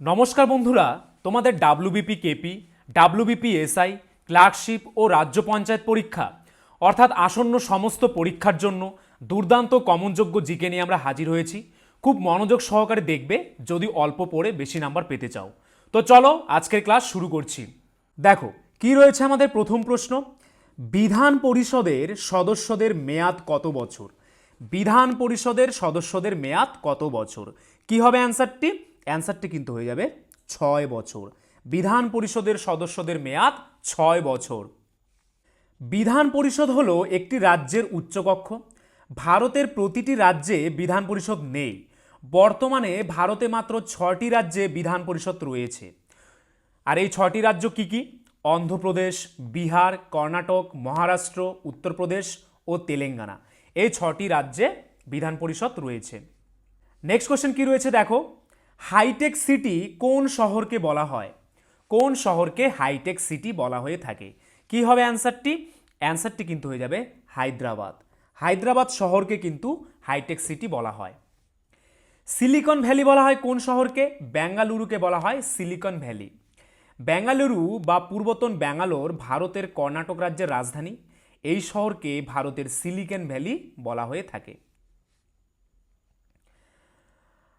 নমস্কার বন্ধুরা, তোমাদের WBP KP WBP SI clerkship ও রাজ্য পঞ্চায়েত পরীক্ষা। অর্থাৎ আসন্ন সমস্ত পরীক্ষার জন্য দুর্দান্ত কমনযোগ্য জিকে নিয়ে আমরা হাজির হয়েছি। খুব মনোযোগ সহকারে দেখবে, যদি অল্প পড়ে বেশি নাম্বার পেতে চাও। তো চলো, আজকের ক্লাস শুরু করছি। দেখো, কি রয়েছে আমাদের প্রথম প্রশ্ন? বিধান পরিষদের সদস্যদের মেয়াদ কত বছর? বিধান পরিষদের সদস্যদের মেয়াদ কত বছর? কি হবে অ্যান্সারটি? অ্যান্সারটি কিন্তু হয়ে যাবে ছয় বছর। বিধান পরিষদের সদস্যদের মেয়াদ ছয় বছর। বিধান পরিষদ হলো একটি রাজ্যের উচ্চকক্ষ। ভারতের প্রতিটি রাজ্যে বিধান পরিষদ নেই। বর্তমানে ভারতে মাত্র ছটি রাজ্যে বিধান পরিষদ রয়েছে। আর এই ছটি রাজ্য কি কি? অন্ধ্রপ্রদেশ, বিহার, কর্ণাটক, মহারাষ্ট্র, উত্তরপ্রদেশ ও তেলেঙ্গানা। এই ছটি রাজ্যে বিধান পরিষদ রয়েছে। নেক্সট কোশ্চেন কি রয়েছে দেখো? হাইটেক সিটি কোন শহরকে বলা হয়? কোন শহরকে হাইটেক সিটি বলা হয়ে থাকে? কি হবে অ্যান্সারটি? অ্যান্সারটি কিন্তু হয়ে যাবে হায়দ্রাবাদ। হায়দ্রাবাদ শহরকে কিন্তু হাইটেক সিটি বলা হয়। সিলিকন ভ্যালি বলা হয় কোন শহরকে? বেঙ্গালুরুকে বলা হয় সিলিকন ভ্যালি। বেঙ্গালুরু বা পূর্বতন ব্যাঙ্গালোর ভারতের কর্ণাটক রাজ্যের রাজধানী। এই শহরকে ভারতের সিলিকন ভ্যালি বলা হয়ে থাকে।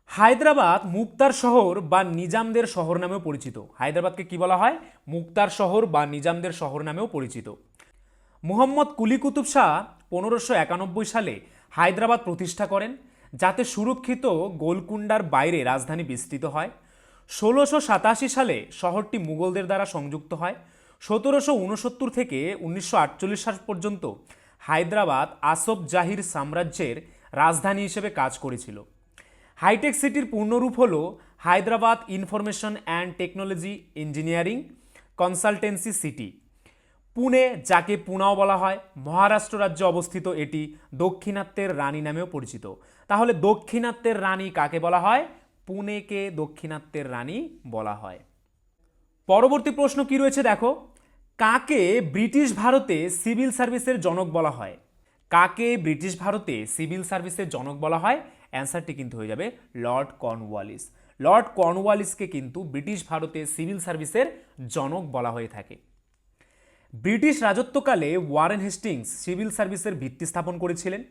হায়দ্রাবাদ মুক্তার শহর বা নিজামদের শহর নামেও পরিচিত। হায়দ্রাবাদকে কি বলা হয়? মুক্তার শহর বা নিজামদের শহর নামেও পরিচিত। মুহাম্মদ কুলি কুতুব শাহ পনেরোশো একানব্বই সালে হায়দ্রাবাদ প্রতিষ্ঠা করেন, যাতে সুরক্ষিত গোলকুন্ডার বাইরে রাজধানী বিস্তৃত হয়। ষোলোশো সাতাশি সালে শহরটি মুঘলদের দ্বারা সংযুক্ত হয়। সতেরোশো উনসত্তর থেকে উনিশশো আটচল্লিশ সাল পর্যন্ত হায়দ্রাবাদ আসফ জাহির সাম্রাজ্যের রাজধানী হিসেবে কাজ করেছিল। হাইটেক সিটির পূর্ণরূপ হল Hyderabad information and technology engineering consultancy city. Pune, যাকে পুনাও বলা হয়, মহারাষ্ট্র রাজ্যে অবস্থিত এটি দক্ষিণাত্যের রানী নামেও পরিচিত। তাহলে দক্ষিণাত্যের রানী কাকে বলা হয়? পুনেকে দক্ষিণাত্যের রানী বলা হয়। পরবর্তী প্রশ্ন কি রয়েছে দেখো? কাকে ব্রিটিশ ভারতে সিভিল সার্ভিসের জনক বলা হয়? কাকে ব্রিটিশ ভারতে সিভিল সার্ভিসের জনক বলা হয়? অ্যান্সারটি কিন্তু হয়ে যাবে লর্ড কর্নওয়ালিস। লর্ড কর্নওয়ালিসকে কিন্তু ব্রিটিশ ভারতে সিভিল সার্ভিসের জনক বলা হয়ে থাকে। ব্রিটিশ রাজত্বকালে ওয়ারেন হেস্টিংস সিভিল সার্ভিসের ভিত্তি স্থাপন করেছিলেন।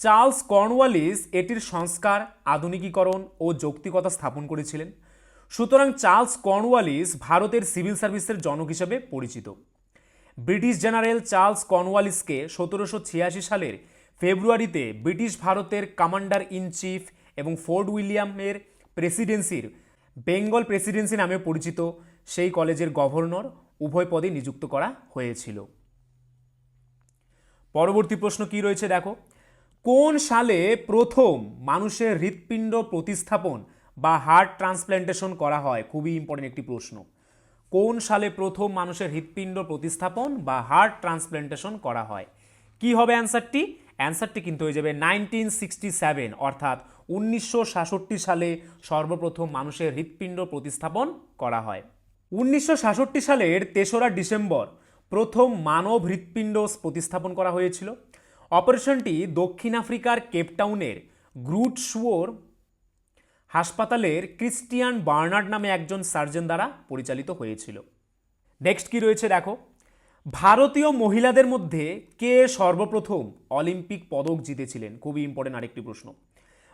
চার্লস কর্নওয়ালিস এটির সংস্কার, আধুনিকীকরণ ও যৌক্তিকতা স্থাপন করেছিলেন। সুতরাং চার্লস কর্নওয়ালিস ভারতের সিভিল সার্ভিসের জনক হিসেবে পরিচিত। ব্রিটিশ জেনারেল চার্লস কর্নওয়ালিসকে সতেরোশো ছিয়াশি সালের ফেব্রুয়ারিতে ব্রিটিশ ভারতের কমান্ডার ইন চিফ এবং ফোর্ট উইলিয়ামের প্রেসিডেন্সির বেঙ্গল প্রেসিডেন্সি নামে পরিচিত সেই কলেজের গভর্নর উভয় পদে নিযুক্ত করা হয়েছিল। পরবর্তী প্রশ্ন কি রয়েছে দেখো? কোন সালে প্রথম মানুষের হৃৎপিণ্ড প্রতিস্থাপন বা হার্ট ট্রান্সপ্ল্যান্টেশন করা হয়? খুবই ইম্পর্টেন্ট একটি প্রশ্ন। কোন সালে প্রথম মানুষের হৃৎপিণ্ড প্রতিস্থাপন বা হার্ট ট্রান্সপ্ল্যান্টেশন করা হয়? কি হবে অ্যান্সারটি? অ্যান্সারটি কিন্তু হয়ে যাবে নাইনটিন সিক্সটি সেভেন, অর্থাৎ উনিশশো সাতষট্টি সালে সর্বপ্রথম মানুষের হৃৎপিণ্ড প্রতিস্থাপন করা হয়। উনিশশো সাতষট্টি সালের তেসরা ডিসেম্বর প্রথম মানব হৃৎপিণ্ড প্রতিস্থাপন করা হয়েছিল। অপারেশনটি দক্ষিণ আফ্রিকার কেপটাউনের গ্রুট শুয়োর হাসপাতালের ক্রিস্টিয়ান বার্নার্ড নামে একজন সার্জন দ্বারা পরিচালিত হয়েছিল। নেক্সট কি রয়েছে দেখো। ভারতীয় মহিলাদের মধ্যে কে সর্বপ্রথম অলিম্পিক পদক জিতেছিলেন? খুবই ইম্পর্টেন্ট আরেকটি প্রশ্ন।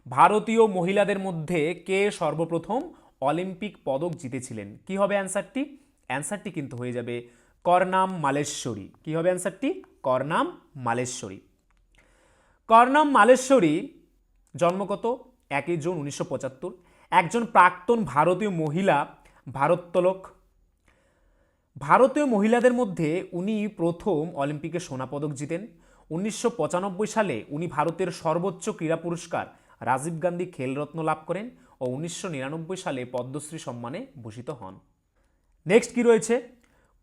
ভারতীয় মহিলাদের মধ্যে কে সর্বপ্রথম অলিম্পিক পদক জিতেছিলেন? কি হবে অ্যান্সারটি অ্যান্সারটি কিন্তু হয়ে যাবে করনাম মালেশ্বরী। কি হবে অ্যান্সারটি করনাম মালেশ্বরী। করনাম মালেশ্বরী জন্মগত একই জুন উনিশশো পঁচাত্তর। একজন প্রাক্তন ভারতীয় মহিলা ভারোত্তোলক ভারতীয় মহিলাদের মধ্যে উনি প্রথম অলিম্পিকে সোনা পদক জিতেন। উনিশশো পঁচানব্বই সালে উনি ভারতের সর্বোচ্চ ক্রীড়া পুরস্কার রাজীব গান্ধী খেলরত্ন লাভ করেন ও উনিশশো নিরানব্বই সালে পদ্মশ্রী সম্মানে ভূষিত হন। নেক্সট কি রয়েছে?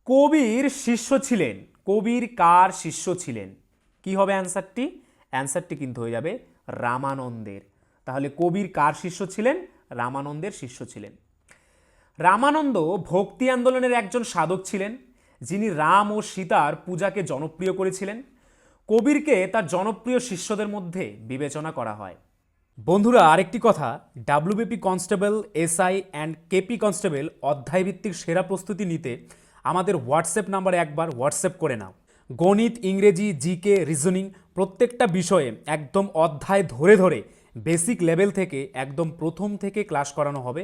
কবির শিষ্য ছিলেন। কবির কার শিষ্য ছিলেন? কি হবে অ্যান্সারটি অ্যান্সারটি কিন্তু হয়ে যাবে রামানন্দের। তাহলে কবির কার শিষ্য ছিলেন? রামানন্দের শিষ্য ছিলেন। রামানন্দ ভক্তি আন্দোলনের একজন সাধক ছিলেন, যিনি রাম ও সীতার পূজাকে জনপ্রিয় করেছিলেন। কবিরকে তার জনপ্রিয় শিষ্যদের মধ্যে বিবেচনা করা হয়। বন্ধুরা, আরেকটি কথা WBP constable SI and KP constable অধ্যায়ভিত্তিক সেরা প্রস্তুতি নিতে আমাদের হোয়াটসঅ্যাপ নাম্বারে একবার হোয়াটসঅ্যাপ করে নাও। গণিত, ইংরেজি জিকে রিজনিং প্রত্যেকটা বিষয়ে একদম অধ্যায় ধরে ধরে বেসিক লেভেল থেকে একদম প্রথম থেকে ক্লাস করানো হবে।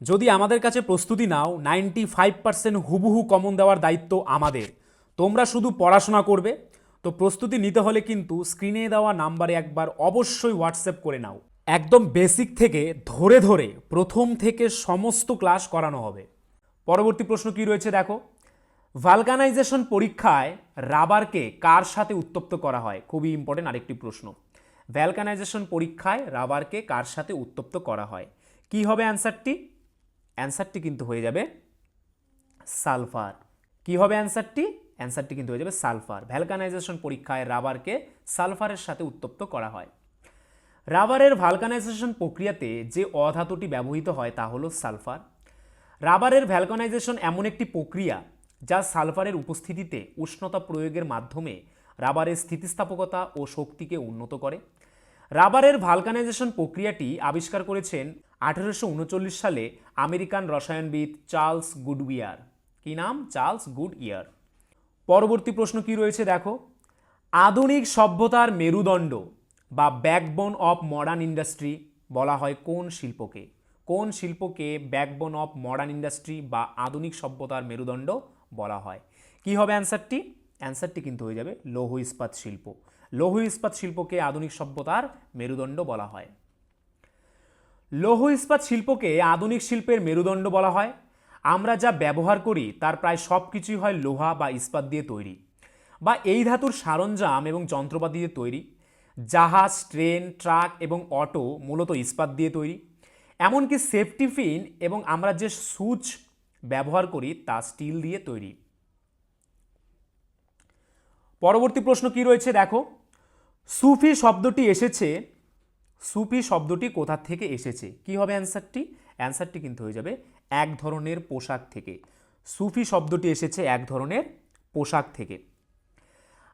যদি আমাদের কাছে প্রস্তুতি নাও নাইনটি ফাইভ পার্সেন্ট হুবহু কমন দেওয়ার দায়িত্ব আমাদের। তোমরা শুধু পড়াশোনা করবে। তো প্রস্তুতি নিতে হলে কিন্তু স্ক্রিনে দেওয়া নাম্বারে একবার অবশ্যই হোয়াটসঅ্যাপ করে নাও। একদম বেসিক থেকে ধরে ধরে প্রথম থেকে সমস্ত ক্লাস করানো হবে। পরবর্তী প্রশ্ন কি রয়েছে দেখো? ভালকানাইজেশন পরীক্ষায় রাবারকে কার সাথে উত্তপ্ত করা হয়? খুবই ইম্পর্টেন্ট আরেকটি প্রশ্ন। ভ্যালকানাইজেশন পরীক্ষায় রাবারকে কার সাথে উত্তপ্ত করা হয়? কি হবে অ্যান্সারটি অ্যান্সারটি কিন্তু হয়ে যাবে সালফার। কি হবে অ্যান্সারটি? অ্যান্সারটি কিন্তু হয়ে যাবে সালফার। ভ্যালকানাইজেশন পরীক্ষায় রাবারকে সালফারের সাথে উত্তপ্ত করা হয়। রাবারের ভালকানাইজেশন প্রক্রিয়াতে যে অধাতুটি ব্যবহৃত হয় তা হলো সালফার। রাবারের ভ্যালকানাইজেশন এমন একটি প্রক্রিয়া যা সালফারের উপস্থিতিতে উষ্ণতা প্রয়োগের মাধ্যমে রাবারের স্থিতিস্থাপকতা ও শক্তিকে উন্নত করে। রাবারের ভালকানাইজেশন প্রক্রিয়াটি আবিষ্কার করেছেন আঠেরোশো উনচল্লিশ সালে আমেরিকান রসায়নবিদ চার্লস গুডউইয়ার। কি নাম? চার্লস গুড ইয়ার পরবর্তী প্রশ্ন কি রয়েছে দেখো? আধুনিক সভ্যতার মেরুদণ্ড বা ব্যাকবোন অফ মডার্ন ইন্ডাস্ট্রি বলা হয় কোন শিল্পকে? কোন শিল্পকে ব্যাকবোন অফ মডার্ন ইন্ডাস্ট্রি বা আধুনিক সভ্যতার মেরুদণ্ড বলা হয়? কি হবে অ্যান্সারটি অ্যান্সারটি কিন্তু হয়ে যাবে লৌহ ইস্পাত শিল্প। লৌহ ইস্পাত শিল্পকে আধুনিক সভ্যতার মেরুদণ্ড বলা হয়। লৌহ ইস্পাত শিল্পকে আধুনিক শিল্পের মেরুদণ্ড বলা হয়। আমরা যা ব্যবহার করি, তার প্রায় সব কিছুই হয় লোহা বা ইস্পাত দিয়ে তৈরি। বা এই ধাতুর সরঞ্জাম এবং যন্ত্রপাতি দিয়ে তৈরি। জাহাজ, ট্রেন, ট্রাক এবং অটো মূলত ইস্পাত দিয়ে তৈরি। এমনকি সেফটি ফিন এবং আমরা যে সুচ ব্যবহার করি, তা স্টিল দিয়ে তৈরি। পরবর্তী প্রশ্ন কি রয়েছে? দেখো। সুফি শব্দটি এসেছে। সুফি শব্দটি কোথা থেকে এসেছে? কি হবে অ্যান্সারটি? অ্যান্সারটি কিন্তু হয়ে যাবে এক ধরনের পোশাক থেকে। সুফি শব্দটি এসেছে এক ধরনের পোশাক থেকে।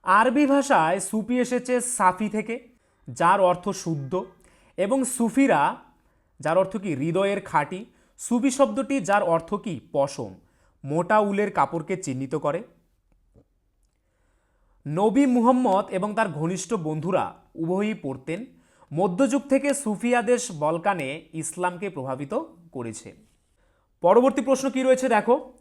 আরবি ভাষায় সুফি এসেছে সাফি থেকে, যার অর্থ শুদ্ধ, এবং সুফিরা, যার অর্থ কি? হৃদয়ের খাঁটি। সুফি শব্দটি, যার অর্থ কি? পশম। মোটা উলের কাপড়কে চিহ্নিত করে। নবী মুহাম্মদ এবং তার ঘনিষ্ঠ বন্ধুরা উভয়ই পড়তেন মধ্যযুগ থেকে সুফি আদেশ বলকানে ইসলামকে প্রভাবিত করেছে। পরবর্তী প্রশ্ন কি রয়েছে দেখো?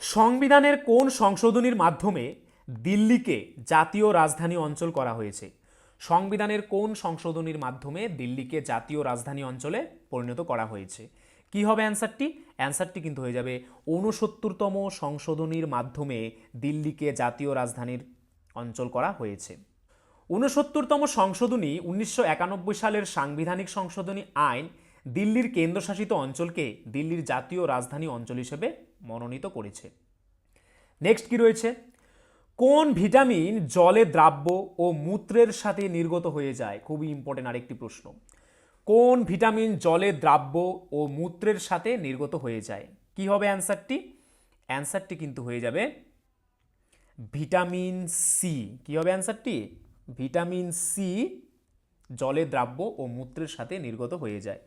সংবিধানের কোন সংশোধনীর মাধ্যমে দিল্লিকে জাতীয় রাজধানী অঞ্চল করা হয়েছে? সংবিধানের কোন সংশোধনীর মাধ্যমে দিল্লিকে জাতীয় রাজধানী অঞ্চলে পরিণত করা হয়েছে? কি হবে অ্যান্সারটি? অ্যান্সারটি কিন্তু হয়ে যাবে ঊনসত্তরতম সংশোধনীর মাধ্যমে দিল্লিকে জাতীয় রাজধানীর অঞ্চল করা হয়েছে। ঊনসত্তরতম সংশোধনী উনিশশো একানব্বই সালের সাংবিধানিক সংশোধনী আইন দিল্লির কেন্দ্রশাসিত অঞ্চলকে দিল্লির জাতীয় রাজধানী অঞ্চল হিসেবে মনোনীত করেছে। নেক্সট কি রয়েছে? কোন ভিটামিন জলে দ্রাব্য ও মূত্রের সাথে নির্গত হয়ে যায়? খুবই ইম্পর্টেন্ট আরেকটি প্রশ্ন। কোন ভিটামিন জলে দ্রাব্য ও মূত্রের সাথে নির্গত হয়ে যায়? কি হবে অ্যান্সারটি অ্যান্সারটি কিন্তু হয়ে যাবে ভিটামিন সি। কি হবে অ্যান্সারটি ভিটামিন সি জলে দ্রাব্য ও মূত্রের সাথে নির্গত হয়ে যায়।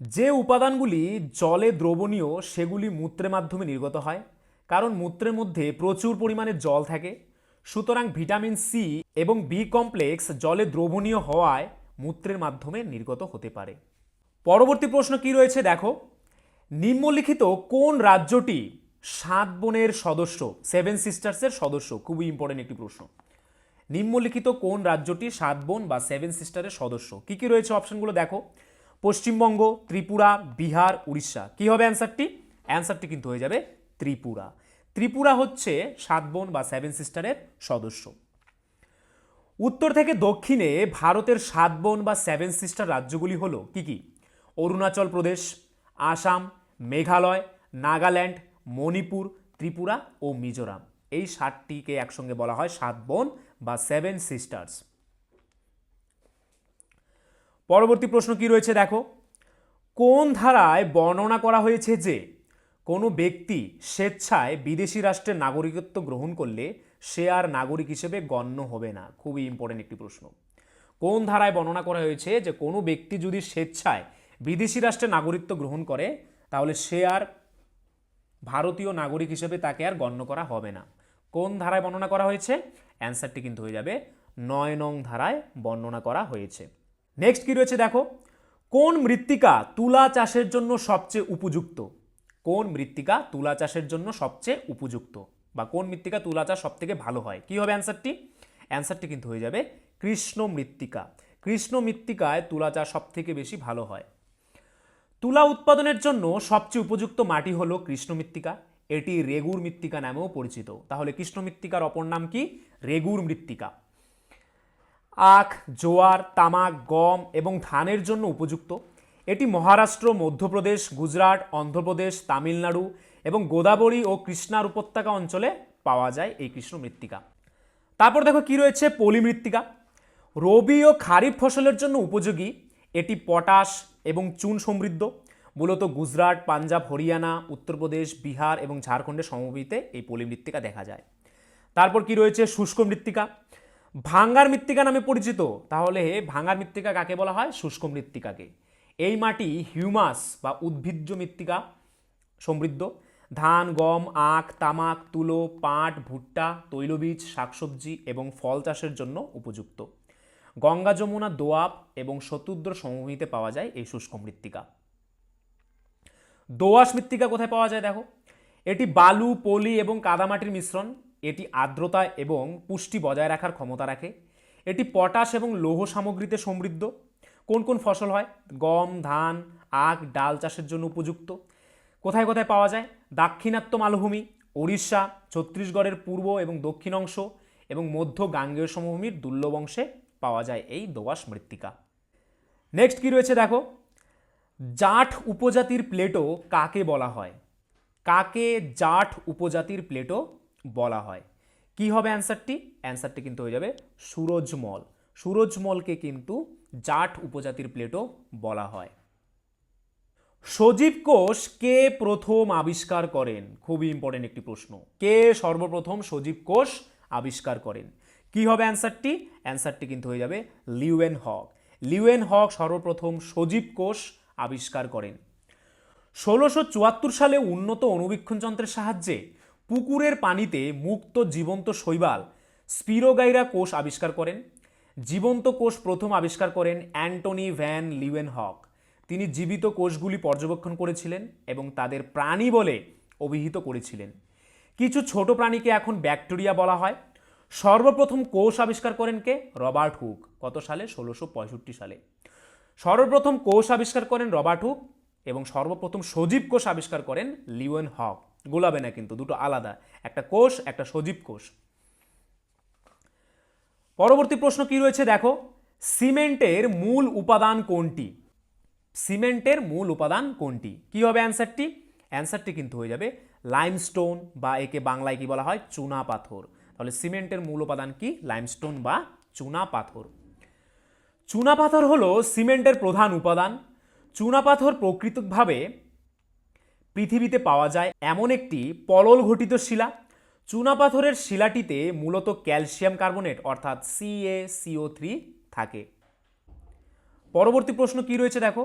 যে উপাদানগুলি জলে দ্রবণীয়, সেগুলি মূত্রের মাধ্যমে নির্গত হয়। কারণ মূত্রের মধ্যে প্রচুর পরিমাণে জল থাকে। সুতরাং ভিটামিন সি এবং বি কমপ্লেক্স জলে দ্রবণীয় হওয়ায় মূত্রের মাধ্যমে নির্গত হতে পারে। পরবর্তী প্রশ্ন কি রয়েছে? দেখো। নিম্নলিখিত কোন রাজ্যটি সাত বোনের সদস্য সেভেন সিস্টার্সের সদস্য, খুবই ইম্পর্টেন্ট একটি প্রশ্ন। নিম্নলিখিত কোন রাজ্যটি সাত বোন বা সেভেন সিস্টারের সদস্য? কি কি রয়েছে অপশনগুলো দেখো। পশ্চিমবঙ্গ, ত্রিপুরা, বিহার, উড়িষ্যা। কি হবে অ্যান্সারটি অ্যান্সারটি কিন্তু হয়ে যাবে ত্রিপুরা। ত্রিপুরা হচ্ছে সাত বোন বা সেভেন সিস্টারের সদস্য। উত্তর থেকে দক্ষিণে ভারতের সাত বোন বা সেভেন সিস্টার রাজ্যগুলি হলো কি কি? অরুণাচল প্রদেশ, আসাম, মেঘালয়, নাগাল্যান্ড মণিপুর, ত্রিপুরা ও মিজোরাম। এই সাতটিকে একসঙ্গে বলা হয় সাত বোন বা সেভেন সিস্টার্স। পরবর্তী প্রশ্ন কি রয়েছে দেখো? কোন ধারায় বর্ণনা করা হয়েছে যে কোনো ব্যক্তি স্বেচ্ছায় বিদেশি রাষ্ট্রের নাগরিকত্ব গ্রহণ করলে সে আর নাগরিক হিসেবে গণ্য হবে না? খুবই ইম্পর্টেন্ট একটি প্রশ্ন। কোন ধারায় বর্ণনা করা হয়েছে যে কোনো ব্যক্তি যদি স্বেচ্ছায় বিদেশি রাষ্ট্রের নাগরিকত্ব গ্রহণ করে, তাহলে সে আর ভারতীয় নাগরিক হিসেবে তাকে আর গণ্য করা হবে না। কোন ধারায় বর্ণনা করা হয়েছে? অ্যান্সারটি কিন্তু হয়ে যাবে নয় নং ধারায় বর্ণনা করা হয়েছে। নেক্সট কি রয়েছে দেখো? কোন মৃত্তিকা তুলা চাষের জন্য সবচেয়ে উপযুক্ত? কোন মৃত্তিকা তুলা চাষের জন্য সবচেয়ে উপযুক্ত? বা কোন মৃত্তিকা তুলা চাষ সব থেকে ভালো হয়? কি হবে অ্যান্সারটি? অ্যান্সারটি কিন্তু হয়ে যাবে কৃষ্ণ মৃত্তিকা। কৃষ্ণ মৃত্তিকায় তুলা চাষ সব থেকে বেশি ভালো হয়। তুলা উৎপাদনের জন্য সবচেয়ে উপযুক্ত মাটি হলো কৃষ্ণ মৃত্তিকা এটি রেগুর মৃত্তিকা নামেও পরিচিত। তাহলে কৃষ্ণ মৃত্তিকার অপর নাম কি? রেগুর মৃত্তিকা। আখ, জোয়ার, তামাক, গম এবং ধানের জন্য উপযুক্ত। এটি মহারাষ্ট্র, মধ্যপ্রদেশ, গুজরাট, অন্ধ্রপ্রদেশ, তামিলনাড়ু এবং গোদাবরী ও কৃষ্ণার উপত্যকা অঞ্চলে পাওয়া যায় এই কৃষ্ণ মৃত্তিকা তারপর দেখো কি রয়েছে? পলি মৃত্তিকা। রবি ও খারিফ ফসলের জন্য উপযোগী। এটি পটাশ এবং চুন সমৃদ্ধ। মূলত গুজরাট, পাঞ্জাব, হরিয়ানা, উত্তরপ্রদেশ, বিহার এবং ঝাড়খণ্ডের সমভূমিতে এই পলি মৃত্তিকা দেখা যায়। তারপর কি রয়েছে? শুষ্ক মৃত্তিকা। ভাঙ্গার মৃত্তিকা নামে পরিচিত। তাহলে ভাঙ্গার মৃত্তিকা কাকে বলা হয়? শুষ্ক মৃত্তিকাকে। এই মাটি হিউমাস বা উদ্ভিজ্জ মৃত্তিকা। সমৃদ্ধ। ধান, গম, আখ, তামাক, তুলো, পাট, ভুট্টা, তৈলবীজ, শাকসবজি এবং ফল চাষের জন্য উপযুক্ত। গঙ্গা যমুনা, দোয়াব এবং শতুদ্র সমভূমিতে পাওয়া যায় এই শুষ্ক মৃত্তিকা। দোআঁশ মৃত্তিকা কোথায় পাওয়া যায় দেখো? এটি বালু, পলি এবং কাদামাটির মিশ্রণ। এটি আর্দ্রতা এবং পুষ্টি বজায় রাখার ক্ষমতা রাখে। এটি পটাশ এবং লৌহ সামগ্রীতে সমৃদ্ধ। কোন কোন ফসল হয়? গম, ধান, আখ, ডাল চাষের জন্য উপযুক্ত। কোথায় কোথায় পাওয়া যায়? দাক্ষিণাত্য মালভূমি ওড়িশা, ছত্তিশগড়ের পূর্ব এবং দক্ষিণ অংশ এবং মধ্য গাঙ্গেয় সমভূমির দুর্লভ অংশে পাওয়া যায় এই দোআঁশ মৃত্তিকা। নেক্সট কি রয়েছে দেখো? জাঠ উপজাতির প্লেটো কাকে বলা হয়? কাকে জাঠ উপজাতির প্লেটো বলা হয়? কি হবে অ্যান্সারটি অ্যান্সারটি কিন্তু হয়ে যাবে সুরজমল। সুরজমলকে কিন্তু জাঠ উপজাতির প্লেটো বলা হয়। সজীব কোষ কে প্রথম আবিষ্কার করেন? খুবই ইম্পর্টেন্ট একটি প্রশ্ন। কে সর্বপ্রথম সজীব কোষ আবিষ্কার করেন? কি হবে অ্যান্সারটি? অ্যান্সারটি কিন্তু হয়ে যাবে লিউয়েন হক। লিউয়েন হক সর্বপ্রথম সজীব কোষ আবিষ্কার করেন। ষোলোশো চুয়াত্তর সালে উন্নত অণুবীক্ষণ যন্ত্রের সাহায্যে পুকুরের পানিতে মুক্ত জীবন্ত শৈবাল স্পিরোগাইরা কোষ আবিষ্কার করেন। জীবন্ত কোষ প্রথম আবিষ্কার করেন অ্যান্টনি ভ্যান লিউয়েন হক। তিনি জীবিত কোষগুলি পর্যবেক্ষণ করেছিলেন এবং তাদের প্রাণী বলে অভিহিত করেছিলেন। কিছু ছোট প্রাণীকে এখন ব্যাকটেরিয়া বলা হয়। সর্বপ্রথম কোষ আবিষ্কার করেন কে? Robert Hooke. কত সালে? ষোলোশো পঁয়ষট্টি সালে। সর্বপ্রথম কোষ আবিষ্কার করেন রবার্ট হুক এবং সর্বপ্রথম সজীব কোষ আবিষ্কার করেন লিওয়েন হক। গোলাবে না কিন্তু, দুটো আলাদা। একটা কোষ, একটা সজীব কোষ। পরবর্তী প্রশ্ন কি রয়েছে? দেখো, সিমেন্টের মূল উপাদান কোনটি? সিমেন্টের মূল উপাদান কোনটি? কি হবে অ্যান্সারটি? অ্যান্সারটি কিন্তু হয়ে যাবে লাইমস্টোন বা একে বাংলায় কি বলা হয়? চুনা পাথর। তাহলে সিমেন্টের মূল উপাদান কি? লাইমস্টোন বা চুনা পাথর চুনা পাথর হলো সিমেন্টের প্রধান উপাদান। চুনা পাথর প্রকৃতভাবে পৃথিবীতে পাওয়া যায় এমন একটি পলল ঘটিত শিলা। চুনা পাথরের শিলাটিতে মূলত ক্যালসিয়াম কার্বনেট অর্থাৎ C A C O three থাকে। পরবর্তী প্রশ্ন কি রয়েছে দেখো?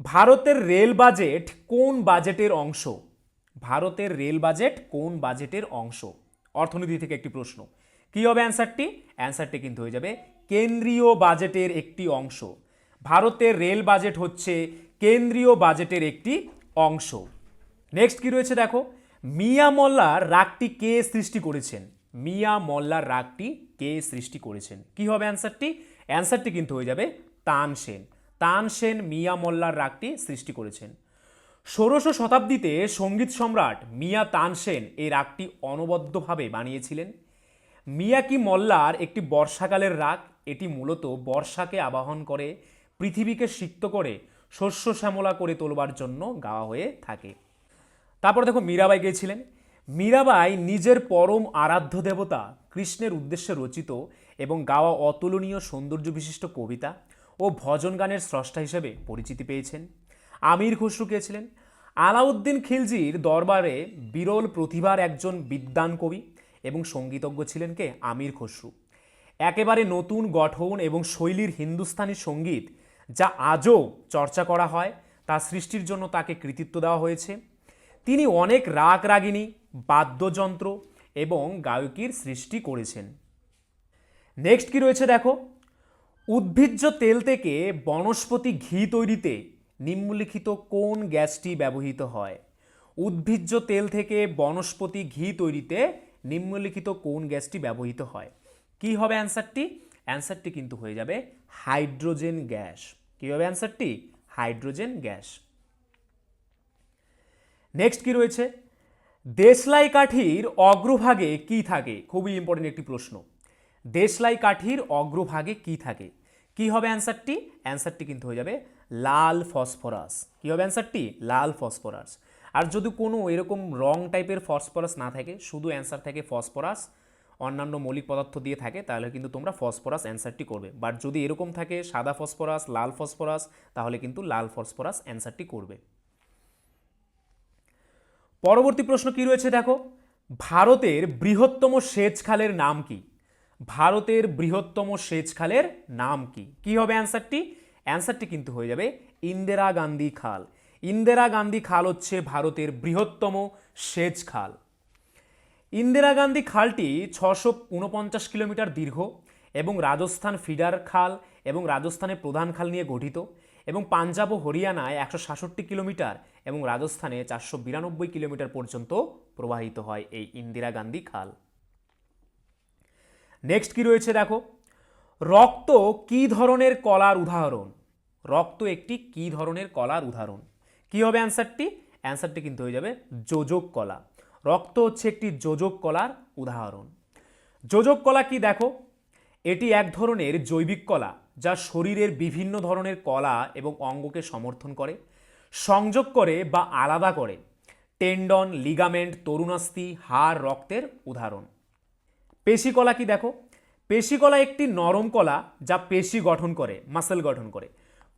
ভারতের রেল বাজেট কোন বাজেটের অংশ? ভারতের রেল বাজেট কোন বাজেটের অংশ? অর্থনীতি থেকে একটি প্রশ্ন। কি হবে অ্যান্সারটি? অ্যান্সারটি কিন্তু হয়ে যাবে কেন্দ্রীয় বাজেটের একটি অংশ। ভারতের রেল বাজেট হচ্ছে কেন্দ্রীয় বাজেটের একটি অংশ। নেক্সট কি রয়েছে দেখো? মিয়া মোল্লার রাগটি কে সৃষ্টি করেছেন? মিয়া মোল্লার রাগটি কে সৃষ্টি করেছেন? কি হবে অ্যান্সারটি? অ্যান্সারটি কিন্তু হয়ে যাবে তানসেন। তানসেন মিয়া মোল্লার রাগটি সৃষ্টি করেছেন। ষোড়শ শতাব্দীতে সংগীত সম্রাট মিয়া তানসেন এই রাগটি অনবদ্যভাবে বানিয়েছিলেন। মিয়াকি মল্লার একটি বর্ষাকালের রাগ? এটি মূলত বর্ষাকে আবাহন করে, পৃথিবীকে সিক্ত করে, শস্য শ্যামলা করে তোলবার জন্য গাওয়া হয়ে থাকে। তারপর দেখো মীরাবাই গেয়েছিলেন। মীরাবাই নিজের পরম আরাধ্য দেবতা কৃষ্ণের উদ্দেশ্যে রচিত এবং গাওয়া অতুলনীয় সৌন্দর্য বিশিষ্ট কবিতা ও ভজন গানের স্রষ্টা হিসেবে পরিচিতি পেয়েছেন। আমির খসরু কে ছিলেন? আলাউদ্দিন খিলজির দরবারে বিরল প্রতিভার একজন বিদ্বান কবি এবং সঙ্গীতজ্ঞ ছিলেন কে? আমির খসরু। একেবারে নতুন গঠন এবং শৈলীর হিন্দুস্তানি সংগীত যা আজও চর্চা করা হয়, তা সৃষ্টির জন্য তাকে কৃতিত্ব দেওয়া হয়েছে। তিনি অনেক রাগ রাগিনী, বাদ্যযন্ত্র এবং গায়কীর সৃষ্টি করেছেন। নেক্সট কি রয়েছে দেখো? উদ্ভিজ্জ তেল থেকে বনস্পতি ঘি তৈরিতে নিম্নলিখিত কোন গ্যাসটি ব্যবহৃত হয়? উদ্ভিজ্জ তেল থেকে বনস্পতি ঘি তৈরিতে নিম্নলিখিত কোন গ্যাসটি ব্যবহৃত হয়? কি হবে অ্যান্সারটি? অ্যান্সারটি কিন্তু হয়ে যাবে হাইড্রোজেন গ্যাস। কি হবে অ্যান্সারটি? Hydrogen gas. নেক্সট কি রয়েছে? দেশলাই কাঠির অগ্রভাগে কি থাকে? খুবই ইম্পর্টেন্ট একটি প্রশ্ন। দেশলাই কাঠির অগ্রভাগে কি থাকে? কি হবে অ্যান্সারটি? অ্যান্সারটি কিন্তু হয়ে যাবে লাল ফসফরাস। কি হবে অ্যান্সারটি লাল ফসফরাস। আর যদি কোনো এরকম রং টাইপের ফসফরাস না থাকে, শুধু অ্যান্সার থাকে ফসফরাস, অন্যান্য মৌলিক পদার্থ দিয়ে থাকে, তাহলে কিন্তু তোমরা ফসফরাস অ্যান্সারটি করবে। বাট যদি এরকম থাকে সাদা ফসফরাস, লাল ফসফরাস, তাহলে কিন্তু লাল ফসফরাস অ্যান্সারটি করবে। পরবর্তী প্রশ্ন কি রয়েছে দেখো? ভারতের বৃহত্তম সেচ খালের নাম কি? ভারতের বৃহত্তম সেচ খালের নাম কি? কি হবে অ্যান্সারটি অ্যান্সারটি কিন্তু হয়ে যাবে ইন্দিরা গান্ধী খাল। ইন্দিরা গান্ধী খাল হচ্ছে ভারতের বৃহত্তম সেচ খাল। ইন্দিরা গান্ধী খালটি ছশো উনপঞ্চাশ কিলোমিটার দীর্ঘ এবং রাজস্থান ফিডার খাল এবং রাজস্থানের প্রধান খাল নিয়ে গঠিত এবং পাঞ্জাব ও হরিয়ানায় একশো সাতষট্টি কিলোমিটার এবং রাজস্থানে চারশো বিরানব্বই কিলোমিটার পর্যন্ত প্রবাহিত হয় এই ইন্দিরা গান্ধী খাল। নেক্সট কি রয়েছে দেখো? রক্ত কি ধরনের কলার উদাহরণ? রক্ত একটি কি ধরনের কলার উদাহরণ? কি হবে অ্যান্সারটি? অ্যান্সারটি কিন্তু হয়ে যাবে যোজক কলা। রক্ত হচ্ছে একটি যোজক কলার উদাহরণ। যোজক কলা কি দেখো? এটি এক ধরনের জৈবিক কলা যা শরীরের বিভিন্ন ধরনের কলা এবং অঙ্গকে সমর্থন করে, সংযোগ করে বা আলাদা করে। টেন্ডন, লিগামেন্ট, তরুণাস্থি, হাড়, রক্তের উদাহরণ। পেশিকলা কি দেখো? পেশিকলা একটি নরম কলা যা পেশি গঠন করে মাসেল গঠন করে।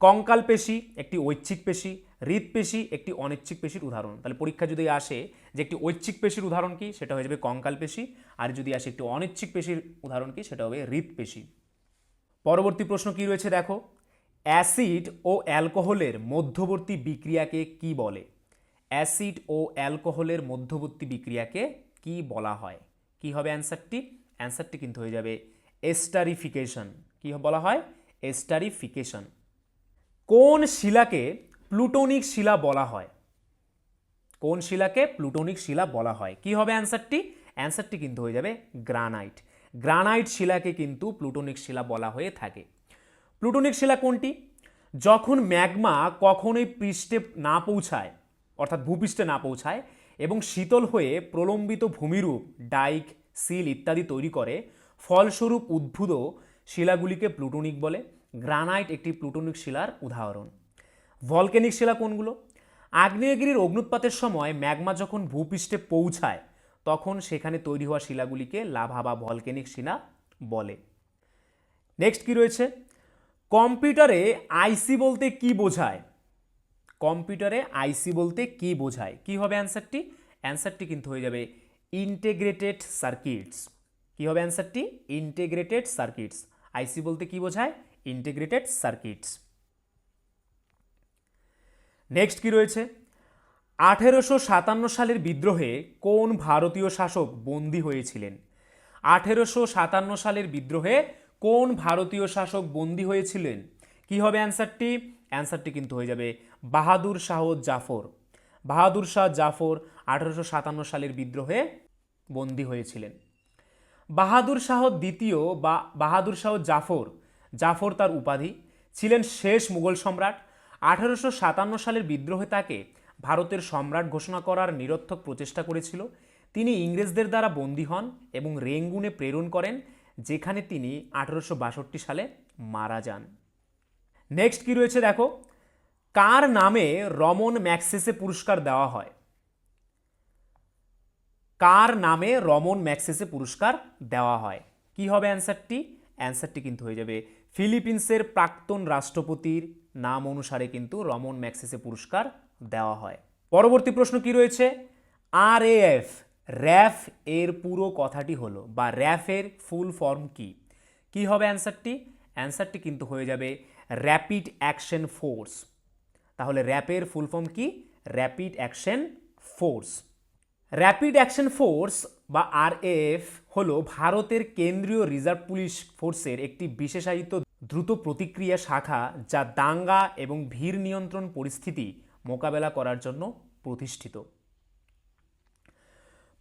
কঙ্কাল পেশি একটি ঐচ্ছিক পেশি হৃদপেশি একটি অনৈচ্ছিক পেশির উদাহরণ। তাহলে পরীক্ষা যদি আসে যে একটি ঐচ্ছিক পেশির উদাহরণ কি, সেটা হয়ে যাবে কঙ্কাল পেশি, আর যদি আসে একটি অনৈচ্ছিক পেশির উদাহরণ কি, সেটা হবে হৃদপেশি পরবর্তী প্রশ্ন কি রয়েছে দেখো? অ্যাসিড ও অ্যালকোহলের মধ্যবর্তী বিক্রিয়াকে কি বলে? অ্যাসিড ও অ্যালকোহলের মধ্যবর্তী বিক্রিয়াকে কি বলা হয়? কি হবে অ্যান্সারটি? অ্যান্সারটি কিন্তু হয়ে যাবে এস্টারিফিকেশন। কি বলা হয়? এস্টারিফিকেশন। কোন শিলাকে প্লুটোনিক শিলা বলা হয়? কোন শিলাকে প্লুটোনিক শিলা বলা হয়? কি হবে অ্যান্সারটি? অ্যান্সারটি কিন্তু হয়ে যাবে গ্রানাইট। গ্রানাইট শিলাকে কিন্তু প্লুটোনিক শিলা বলা হয়ে থাকে। প্লুটোনিক শিলা কোনটি? যখন ম্যাগমা কখনোই পৃষ্ঠে না পৌঁছায়, অর্থাৎ ভূপৃষ্ঠে না পৌঁছায় এবং শীতল হয়ে প্রলম্বিত ভূমিরূপ, ডাইক, সিল ইত্যাদি তৈরি করে ফলস্বরূপ উদ্ভূত শিলাগুলিকে প্লুটোনিক বলে, গ্রানাইট একটি প্লুটোনিক শিলার উদাহরণ। ভলকেনিক শিলা কোনগুলো? আগ্নেয়গিরির অগ্নুৎপাতের সময় ম্যাগমা যখন ভূপৃষ্ঠে পৌঁছায়, তখন সেখানে তৈরি হওয়া শিলাগুলিকে লাভা বা ভলকেনিক শিলা বলে। নেক্সট কি রয়েছে? কম্পিউটারে আইসি বলতে কি বোঝায়? কম্পিউটারে আইসি বলতে কি বোঝায়? কি হবে অ্যান্সারটি? অ্যান্সারটি কিন্তু হয়ে যাবে ইন্টিগ্রেটেড সার্কিটস। কি হবে অ্যান্সারটি ইন্টিগ্রেটেড সার্কিটস আইসি বলতে কি বোঝায়? ইন্টিগ্রেটেড সার্কিটস নেক্সট কি রয়েছে? আঠেরোশো সাতান্ন সালের বিদ্রোহে কোন ভারতীয় শাসক বন্দী হয়েছিলেন? আঠেরোশো সাতান্ন সালের বিদ্রোহে কোন ভারতীয় শাসক বন্দী হয়েছিলেন? কি হবে অ্যান্সারটি অ্যান্সারটি কিন্তু হয়ে যাবে বাহাদুর শাহ জাফর। বাহাদুর শাহ জাফর আঠারোশো সাতান্ন সালের বিদ্রোহে বন্দী হয়েছিলেন। বাহাদুর শাহ দ্বিতীয় বা বাহাদুর শাহ জাফর। জাফর তার উপাধি। ছিলেন শেষ মুঘল সম্রাট। আঠারোশো সাতান্ন সালের বিদ্রোহে তাকে ভারতের সম্রাট ঘোষণা করার নিরর্থক প্রচেষ্টা করেছিল। তিনি ইংরেজদের দ্বারা বন্দী হন এবং রেঙ্গুনে প্রেরণ করেন, যেখানে তিনি আঠারোশো বাষট্টি সালে মারা যান। নেক্সট কি রয়েছে দেখো? কার নামে রমন ম্যাক্সেসে পুরস্কার দেওয়া হয়? কার নামে রমন ম্যাক্সেসে পুরস্কার দেওয়া হয়? কি হবে অ্যান্সারটি? অ্যান্সারটি কিন্তু হয়ে যাবে ফিলিপিন্সের প্রাক্তন রাষ্ট্রপতির নাম অনুসারে কিন্তু রমন ম্যাক্সেসে পুরস্কার দেওয়া হয়। পরবর্তী প্রশ্ন কি রয়েছে? আর এফ র্যাফ এর পুরো কথাটি হলো বা র্যাফের ফুল ফর্ম কি? কি হবে অ্যান্সারটি? অ্যান্সারটি কিন্তু হয়ে যাবে র্যাপিড অ্যাকশন ফোর্স। তাহলে র্যাপের ফুল ফর্ম কি? Rapid action force. Rapid action force বা আরএএফ হল ভারতের কেন্দ্রীয় রিজার্ভ পুলিশ ফোর্সের একটি বিশেষায়িত দ্রুত প্রতিক্রিয়া শাখা যা দাঙ্গা এবং ভিড় নিয়ন্ত্রণ পরিস্থিতি মোকাবেলা করার জন্য প্রতিষ্ঠিত।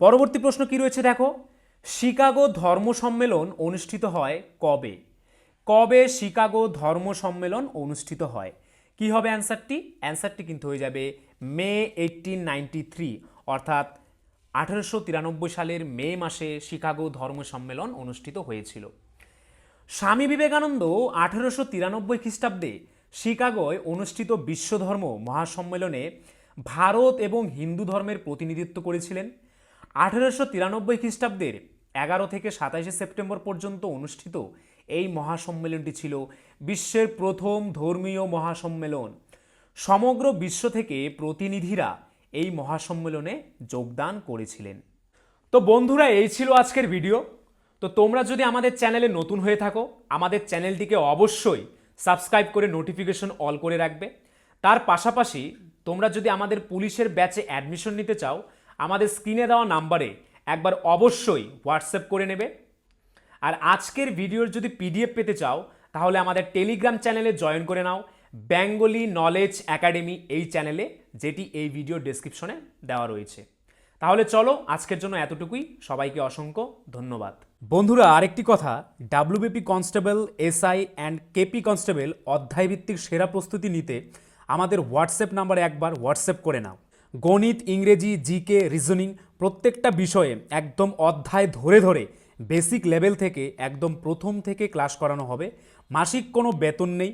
পরবর্তী প্রশ্ন কি রয়েছে দেখো? শিকাগো ধর্ম সম্মেলন অনুষ্ঠিত হয় কবে? কবে শিকাগো ধর্ম সম্মেলন অনুষ্ঠিত হয়? কি হবে অ্যান্সারটি? অ্যান্সারটি কিন্তু হয়ে যাবে মে এইটিন নাইনটি থ্রি, অর্থাৎ আঠারোশো তিরানব্বই সালের মে মাসে শিকাগো ধর্ম সম্মেলন অনুষ্ঠিত হয়েছিল। স্বামী বিবেকানন্দ আঠারোশো তিরানব্বই খ্রিস্টাব্দে শিকাগোয় অনুষ্ঠিত বিশ্বধর্ম মহাসম্মেলনে ভারত এবং হিন্দু ধর্মের প্রতিনিধিত্ব করেছিলেন। আঠারোশো তিরানব্বই খ্রিস্টাব্দের এগারো থেকে সাতাশে সেপ্টেম্বর পর্যন্ত অনুষ্ঠিত এই মহাসম্মেলনটি ছিল বিশ্বের প্রথম ধর্মীয় মহাসম্মেলন। সমগ্র বিশ্ব থেকে প্রতিনিধিরা এই মহাসম্মেলনে যোগদান করেছিলেন। তো বন্ধুরা, এই ছিল আজকের ভিডিও। তো তোমরা যদি আমাদের চ্যানেলে নতুন হয়ে থাকো, আমাদের চ্যানেলটিকে অবশ্যই সাবস্ক্রাইব করে নোটিফিকেশন অল করে রাখবে। তার পাশাপাশি তোমরা যদি আমাদের পুলিশের ব্যাচে অ্যাডমিশন নিতে চাও, আমাদের স্ক্রিনে দেওয়া নাম্বারে একবার অবশ্যই হোয়াটসঅ্যাপ করে নেবে। আর আজকের ভিডিওর যদি পিডিএফ পেতে চাও, তাহলে আমাদের টেলিগ্রাম চ্যানেলে জয়েন করে নাও। বেঙ্গলি নলেজ একাডেমি এই চ্যানেলে, যেটি এই ভিডিও ডেসক্রিপশনে দেওয়া রয়েছে। তাহলে চলো, আজকের জন্য এতটুকুই। সবাইকে অসংখ্য ধন্যবাদ। বন্ধুরা, আরেকটি কথা। WBP constable SI and KP constable অধ্যায়ভিত্তিক সেরা প্রস্তুতি নিতে আমাদের হোয়াটসঅ্যাপ নাম্বারে একবার হোয়াটসঅ্যাপ করে নাও। গণিত, ইংরেজি জিকে রিজনিং প্রত্যেকটা বিষয়ে একদম অধ্যায় ধরে ধরে বেসিক লেভেল থেকে একদম প্রথম থেকে ক্লাস করানো হবে। মাসিক কোনো বেতন নেই।